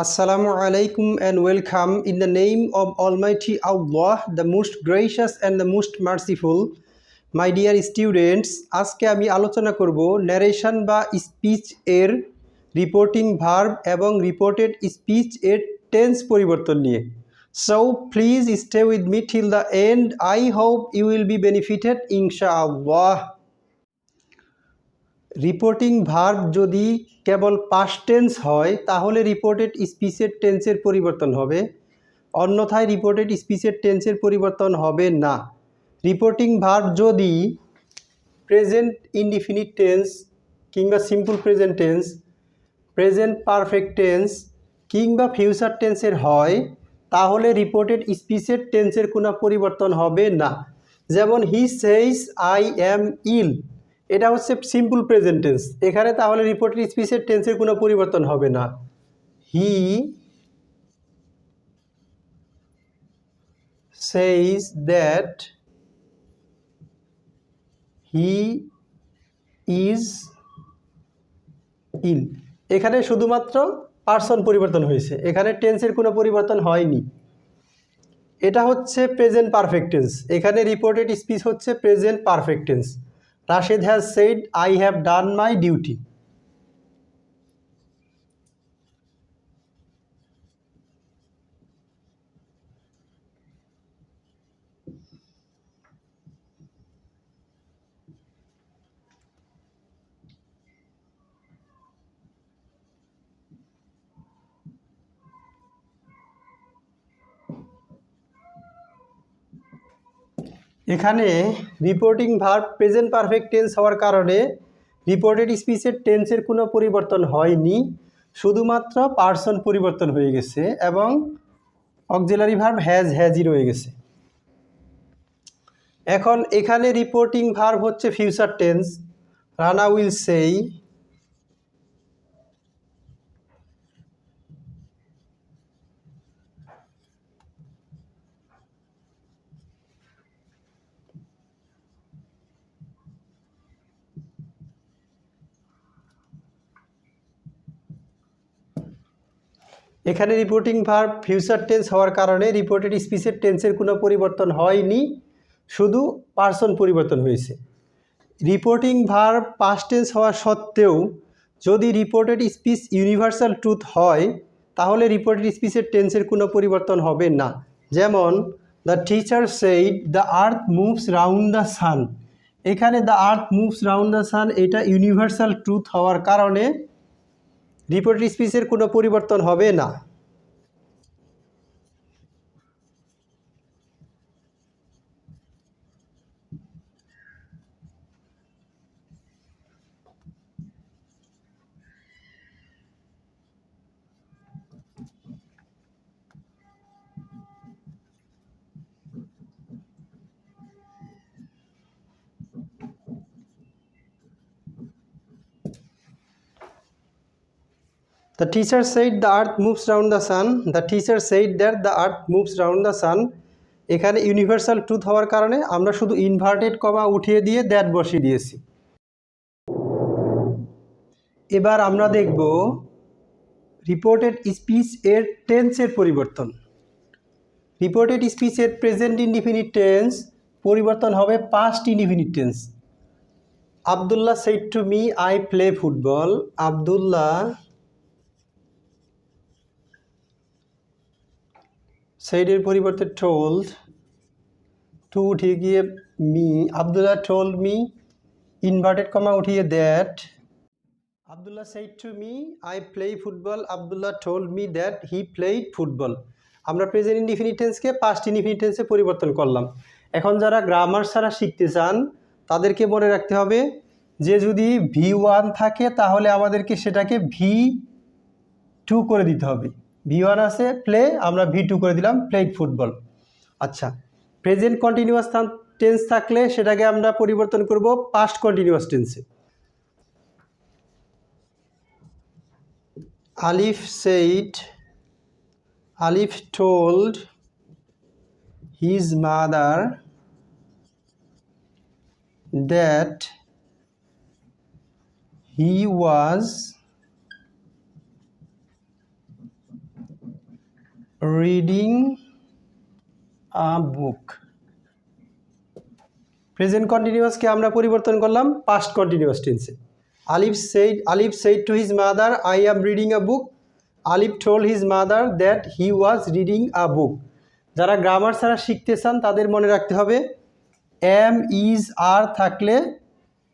Assalamu welcome in the name of all of Almighty আউ্লাহ the most gracious and the most merciful my dear students আজকে আমি আলোচনা করব narration বা speech এর reporting verb এবং reported speech এর tense পরিবর্তন নিয়ে so please stay with me till the end I hope you will be benefited ইনশা আউ্লাহ রিপোর্টিং ভার্ব যদি কেবল পাস্ট টেন্স হয় তাহলে রিপোর্টেড স্পিসের টেন্সের পরিবর্তন হবে অন্যথায় রিপোর্টেড স্পিসের টেন্সের পরিবর্তন হবে না রিপোর্টিং ভার্ব যদি প্রেজেন্ট ইনডিফিনিট টেন্স কিংবা simple present tense present perfect tense কিংবা ফিউচার টেন্সের হয় তাহলে রিপোর্টেড স্পিসের টেন্সের কোনো পরিবর্তন হবে না যেমন he says I am ill এটা হচ্ছে সিম্পল প্রেজেন্টেন্স এখানে তাহলে রিপোর্টের স্পিচের টেন্সের কোনো পরিবর্তন হবে না he says that he is ill এখানে শুধুমাত্র পার্সন পরিবর্তন হয়েছে এখানে টেন্সের কোনো পরিবর্তন হয়নি এটা হচ্ছে প্রেজেন্ট পারফেক্টেন্স এখানে রিপোর্টেড স্পিচ হচ্ছে present perfect tense Rashid has said, I have done my duty. এখানে reporting verb present perfect tense হওয়ার কারণে রিপোর্টেড স্পিচের টেন্সের কোনো পরিবর্তন হয়নি শুধুমাত্র পার্সন পরিবর্তন হয়ে গেছে এবং অক্সিলারি ভার্ব হ্যাজ হ্যাজই রয়ে গেছে এখন এখানে রিপোর্টিং ভার্ব হচ্ছে ফিউচার টেন্স রানা উইল সেই এখানে রিপোর্টিং ভার ফিউচার টেন্স হওয়ার কারণে রিপোর্টেড স্পিচের টেন্সের কোনো পরিবর্তন হয়নি শুধু পার্সন পরিবর্তন হয়েছে রিপোর্টিং ভার পাস্ট টেন্স হওয়া সত্ত্বেও যদি রিপোর্টেড স্পিচ ইউনিভার্সাল ট্রুথ হয় তাহলে রিপোর্টেড স্পিচের টেন্সের কোনো পরিবর্তন হবে না যেমন the teacher said the earth moves round the sun এখানে the earth moves round the sun এটা ইউনিভার্সাল ট্রুথ হওয়ার কারণে রিপোর্ট স্পিসের কোনো পরিবর্তন হবে না The teacher said the earth moves round the sun. The teacher said that the earth moves round the sun. এখানে ইউনিভার্সাল ট্রুথ হওয়ার কারণে আমরা শুধু ইনভার্টেড কমা উঠিয়ে দিয়ে দ্যাট বসিয়ে দিয়েছি এবার আমরা দেখব রিপোর্টেড স্পিচ এর টেন্সের পরিবর্তন রিপোর্টেড স্পিচের প্রেজেন্ট ইনডিফিনিট টেন্স পরিবর্তন হবে past indefinite tense Abdullah said to me I play football Abdullah সেইডের পরিবর্তে টোল্ড টু উঠিয়ে গিয়ে me Abdullah told me inverted comma উঠিয়ে that Abdullah said to me I play football Abdullah told me that he played football আমরা present ইনডিফিনিটেন্সকে past ইনডিফিনিটেন্সে পরিবর্তন করলাম এখন যারা গ্রামার ছাড়া শিখতে চান তাদেরকে মনে রাখতে হবে যে যদি ভি ওয়ান থাকে তাহলে আমাদেরকে সেটাকে ভি টু করে দিতে হবে ভি ওয়ান আছে প্লে আমরা ভি টু করে দিলাম প্লেইড ফুটবল আচ্ছা প্রেজেন্ট কন্টিনিউয়াস টেন্স থাকলে সেটাকে আমরা পরিবর্তন করব পাস্ট কন্টিনিউয়াস টেন্সে Alif said Alif told his mother that he was reading a book present কন্টিনিউয়াসকে আমরা পরিবর্তন করলাম পাস্ট কন্টিনিউয়াস টেন্সে Alif said Alif said to his mother I am reading a book Alif told his mother that he was reading a book যারা grammar ছাড়া শিখতে চান তাদের মনে রাখতে হবে এম ইজ আর থাকলে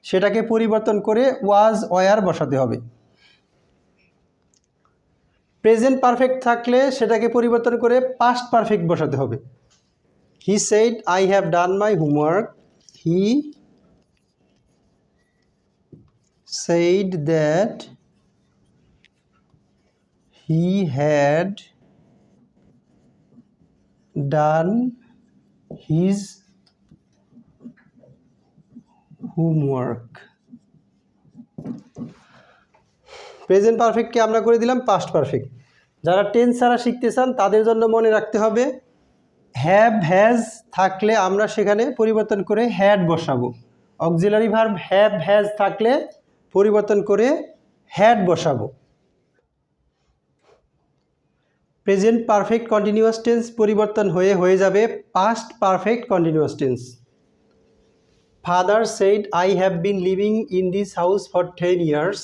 সেটাকে পরিবর্তন করে ওয়াজ অয়ার বসাতে হবে প্রেজেন্ট পারফেক্ট থাকলে সেটাকে পরিবর্তন করে পাস্ট পারফেক্ট বসাতে হবে he said I have done my homework he said that he had done his homework present পারফেক্টকে আমরা করে দিলাম পাস্ট পারফেক্ট যারা টেন্স ছাড়া শিখতে চান তাদের জন্য মনে রাখতে হবে হ্যাভ হ্যাজ থাকলে আমরা সেখানে পরিবর্তন করে হ্যাড বসাবো অক্সিলারি ভার্ব হ্যাভ হ্যাজ থাকলে পরিবর্তন করে হ্যাড বসাবো প্রেজেন্ট পারফেক্ট কন্টিনিউয়াস টেন্স পরিবর্তন হয়ে হয়ে যাবে past perfect continuous tense father said I have been living in this house for ten years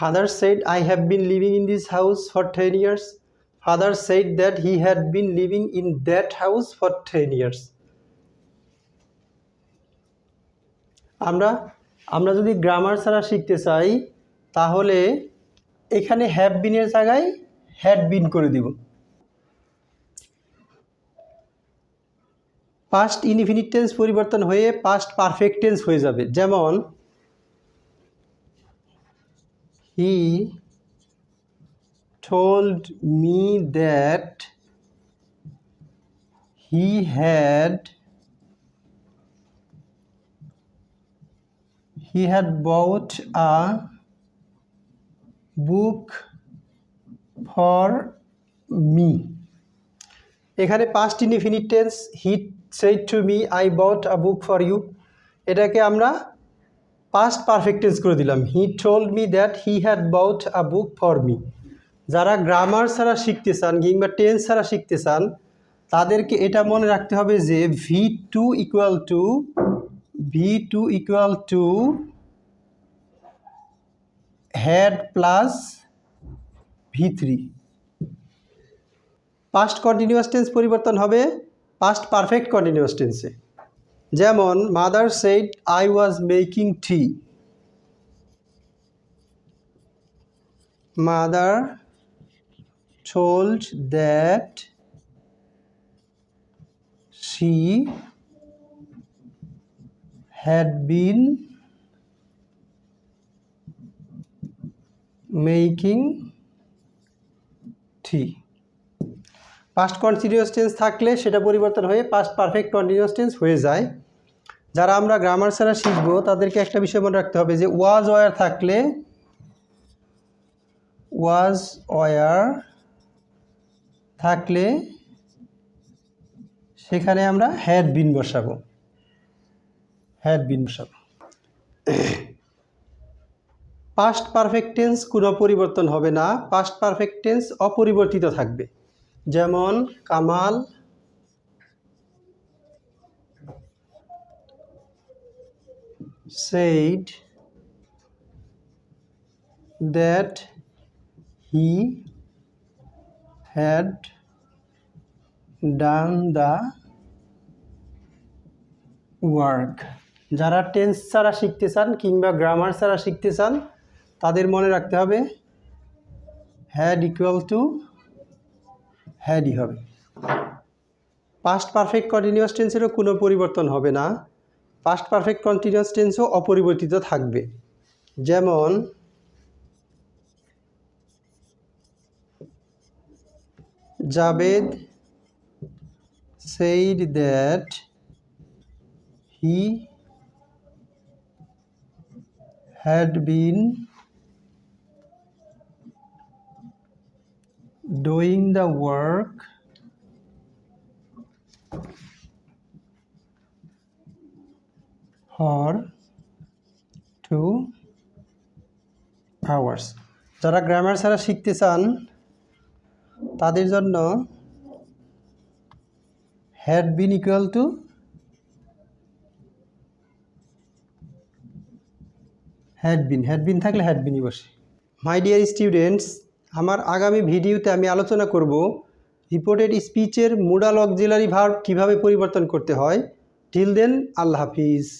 Father said, I have been living in this house for 10 years. Father said that he had been living in that house for 10 years. আমরা আমরা যদি grammar ছাড়া শিখতে চাই তাহলে এখানে have বিনের জায়গায় had been করে দিব পাস্ট ইনফিনিট টেন্স পরিবর্তন হয়ে পাস্ট পারফেক্ট টেন্স হয়ে যাবে যেমন he told me that he had he had bought a book for me এখানে past infinite tense he said to me I bought a book for you এটাকে আমরা past perfect tense করে দিলাম he told me that he had bought a book for me যারা grammar ছাড়া শিখতে চান কিংবা টেন্স ছাড়া শিখতে চান তাদেরকে এটা মনে রাখতে হবে যে V two equal to V two equal to had plus V three past continuous tense পরিবর্তন হবে পাস্ট পারফেক্ট কন্টিনিউয়াস টেন্সে যেমন mother said I was making tea mother told that she had been making tea past continuous tense থাকলে সেটা পরিবর্তন হয়ে past perfect continuous tense হয়ে যায় যারা আমরা গ্রামার ছাড়া শিখব তাদেরকে একটা বিষয় মনে রাখতে হবে যে ওয়াজ ওয়ার থাকলে ওয়াজ ওয়ার থাকলে সেখানে আমরা হ্যাড বিন বসাবো হ্যাড বিন বসাবো পাস্ট পারফেক্ট টেন্স কোনো পরিবর্তন হবে না পাস্ট পারফেক্ট টেন্স অপরিবর্তিত থাকবে যেমন Kamal said that he had done the work যারা টেন্স ছাড়া শিখতে চান কিংবা গ্রামার ছাড়া শিখতে চান তাদের মনে রাখতে হবে হ্যাড ইকুয়াল টু হ্যাডই হবে পাস্ট পারফেক্ট কন্টিনিউয়াস টেন্সেরও কোনো পরিবর্তন হবে না পাস্ট পারফেক্ট কন্টিনিউয়াস টেন্সও অপরিবর্তিত থাকবে যেমন Javed said that he had been doing the work for two hours যারা গ্রামার ছাড়া শিখতে চান তাদের জন্য had been equal to had been had been থাকলে হ্যাড বিনই বসে মাই ডিয়ার স্টুডেন্টস আমার আগামী ভিডিওতে আমি আলোচনা করব রিপোর্টেড স্পিচের মুডাল অক্সিলারি ভার্ব কীভাবে পরিবর্তন করতে হয় টিল দেন আল্লাহ হাফিজ